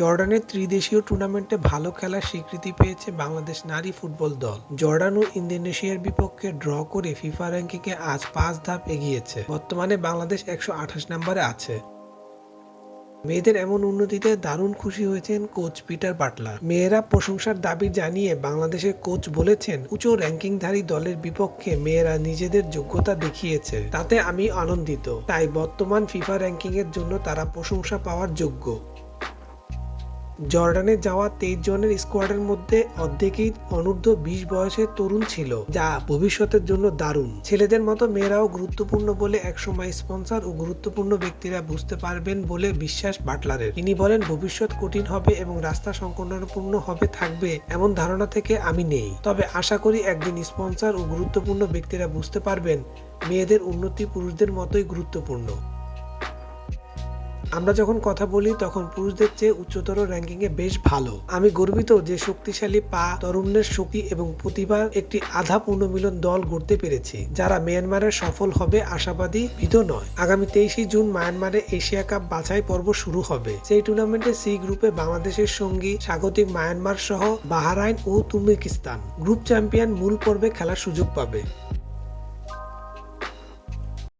জর্ডানের ত্রিদেশীয় টুর্নামেন্টে ভালো খেলার স্বীকৃতি পেয়েছে বাংলাদেশ নারী ফুটবল দল। জর্ডান ও ইন্দোনেশিয়ার বিপক্ষে ড্র করে ফিফা র্যাঙ্কিংয়ে আজ পাঁচ ধাপ এগিয়েছে। বর্তমানে বাংলাদেশ একশো আঠাশ নম্বরে আছে। মেয়েদের এমন উন্নতিতে দারুণ খুশি হয়েছেন কোচ পিটার বাটলার। মেয়েরা প্রশংসার দাবি জানিয়ে বাংলাদেশের কোচ বলেছেন উঁচু র্যাঙ্কিংধারী দলের বিপক্ষে মেয়েরা নিজেদের যোগ্যতা দেখিয়েছে, তাতে আমি আনন্দিত। তাই বর্তমান ফিফা র্যাঙ্কিং এর জন্য তারা প্রশংসা পাওয়ার যোগ্য। জর্ডানে যাওয়া তেইশ জনের স্কোয়াডের মধ্যে অর্ধেকই অনূর্ধ্ব বিশ বয়সের তরুণ ছিল, যা ভবিষ্যতের জন্য দারুণ। ছেলেদের মতো মেয়েরাও গুরুত্বপূর্ণ বলে একসময় স্পন্সর ও গুরুত্বপূর্ণ ব্যক্তিরা বুঝতে পারবেন বলে বিশ্বাস বাটলারের। তিনি বলেন, ভবিষ্যৎ কঠিন হবে এবং রাস্তা সংকটপূর্ণ হবে, থাকবে এমন ধারণা থেকে আমি নেই। তবে আশা করি একদিন স্পন্সর ও গুরুত্বপূর্ণ ব্যক্তিরা বুঝতে পারবেন, মেয়েদের উন্নতি পুরুষদের মতোই গুরুত্বপূর্ণ। আমরা যখন কথা বলি, তখন পুরুষদের চেয়ে উচ্চতর র্যাঙ্কিং এ বেশ ভালো। আমি গর্বিত যে শক্তিশালী পা, তরুণের শক্তি এবং প্রতিভার একটি আধা পূর্ণমিলন দল গড়তে পেরেছি, যারা মিয়ানমারের সফল হবে আশাবাদী ভীত নয়। আগামী তেইশে জুন মায়ানমারে এশিয়া কাপ বাছাই পর্ব শুরু হবে। সেই টুর্নামেন্টে সি গ্রুপে বাংলাদেশের সঙ্গী স্বাগতিক মায়ানমার সহ বাহারাইন ও তুর্কমেনিস্তান গ্রুপ চ্যাম্পিয়ন মূল পর্বে খেলার সুযোগ পাবে।